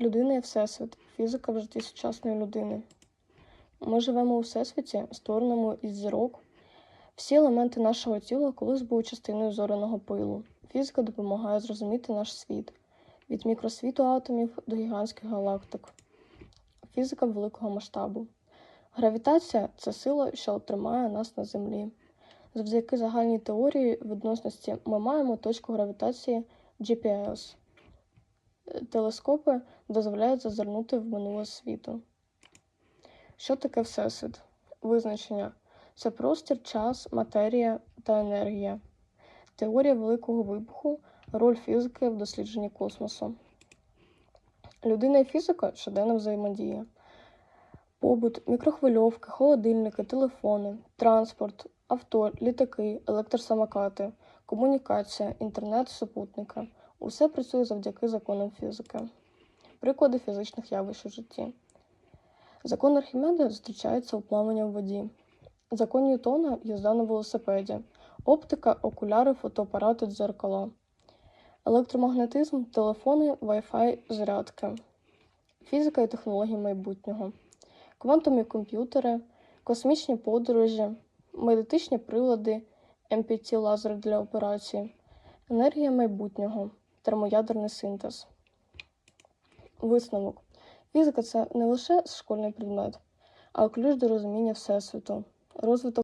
Людина і Всесвіт. Фізика в житті сучасної людини. Ми живемо у всесвіті, створеному із зірок. Всі елементи нашого тіла колись були частиною зоряного пилу. Фізика допомагає зрозуміти наш світ від мікросвіту атомів до гігантських галактик. Фізика великого масштабу. Гравітація це сила, що тримає нас на землі. Завдяки загальній теорії відносності ми маємо точку гравітації GPS. Телескопи дозволяють зазирнути в минуле світу. Що таке Всесвіт? Визначення це простір, час, матерія та енергія. Теорія Великого вибуху, роль фізики в дослідженні космосу. Людина і фізика щоденна взаємодія. Побут, мікрохвильовки, холодильники, телефони, транспорт, авто, літаки, електросамокати, комунікація, інтернет, супутники. Усе працює завдяки законам фізики. Приклади фізичних явищ у житті. Закон Архімеда зустрічається у плаванні в воді. Закон Ньютона їзда на велосипеді. Оптика, окуляри, фотоапарати, дзеркала. Електромагнетизм, телефони, Wi-Fi, зарядки. Фізика і технології майбутнього. Квантові комп'ютери, космічні подорожі, медичні прилади, МПТ-лазери для операцій, енергія майбутнього, термоядерний синтез. Висновок. Фізика це не лише школьний предмет, а ключ до розуміння Всесвіту, розвиток